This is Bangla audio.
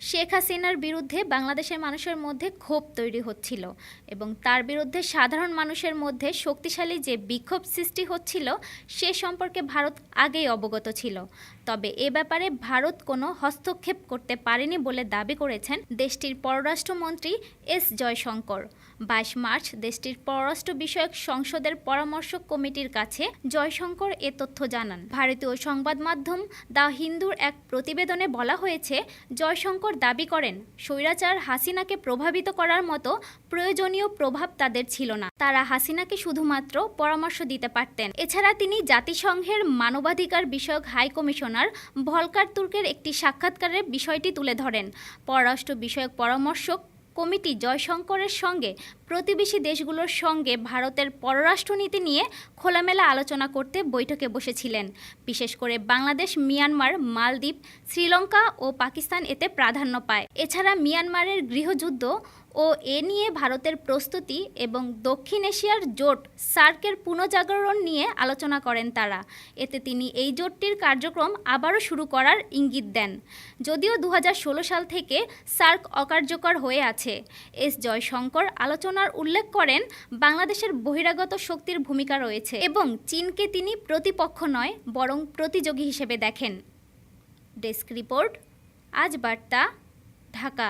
শেখ হাসিনার বিরুদ্ধে বাংলাদেশের মানুষের মধ্যে ক্ষোভ তৈরি হচ্ছিল এবং তার বিরুদ্ধে সাধারণ মানুষের মধ্যে শক্তিশালী যে বিক্ষোভ সৃষ্টি হচ্ছিল, সে সম্পর্কে ভারত আগেই অবগত ছিল। তবে এ ব্যাপারে ভারত কোনো হস্তক্ষেপ করতে পারেনি বলে দাবি করেছেন দেশটির পররাষ্ট্রমন্ত্রী এস জয়শঙ্কর। বাইশ মার্চ দেশটির পররাষ্ট্র বিষয়ক সংসদের পরামর্শক কমিটির কাছে জয়শঙ্কর এ তথ্য জানান। ভারতীয় সংবাদ মাধ্যম দ্য হিন্দুর এক প্রতিবেদনে বলা হয়েছে, জয়শঙ্কর দাবি করেন, স্বৈরাচার হাসিনাকে প্রভাবিত করার মতো প্রয়োজনীয় প্রভাব তাদের ছিল না। তারা হাসিনাকে শুধুমাত্র পরামর্শ দিতে পারতেন। এছাড়া তিনি জাতিসংঘের মানবাধিকার বিষয়ক হাই কমিশনার ভলকার তুর্কের একটি সাক্ষাৎকারের বিষয়টি তুলে ধরেন। পররাষ্ট্র বিষয়ক পরামর্শক কমিটি জয়শঙ্করের সঙ্গে প্রতিবেশী দেশগুলোর সঙ্গে ভারতের পররাষ্ট্রনীতি নিয়ে খোলামেলা আলোচনা করতে বৈঠকে বসেছিলেন। বিশেষ করে বাংলাদেশ, মিয়ানমার, মালদ্বীপ, শ্রীলঙ্কা ও পাকিস্তান এতে প্রাধান্য পায়। এছাড়া মিয়ানমারের গৃহযুদ্ধ ও এ নিয়ে ভারতের প্রস্তুতি এবং দক্ষিণ এশিয়ার জোট সার্কের পুনঃজাগরণ নিয়ে আলোচনা করেন তারা। এতে তিনি এই জোটটির কার্যক্রম আবারও শুরু করার ইঙ্গিত দেন। যদিও দু হাজার ষোলো সাল থেকে সার্ক অকার্যকর হয়ে আছে। এস জয়শঙ্কর আলোচনার উল্লেখ করেন, বাংলাদেশের বহিরাগত শক্তির ভূমিকা রয়েছে এবং চীনকে তিনি প্রতিপক্ষ নয়, বরং প্রতিযোগী হিসেবে দেখেন। ডেস্ক রিপোর্ট, আজ বার্তা, ঢাকা।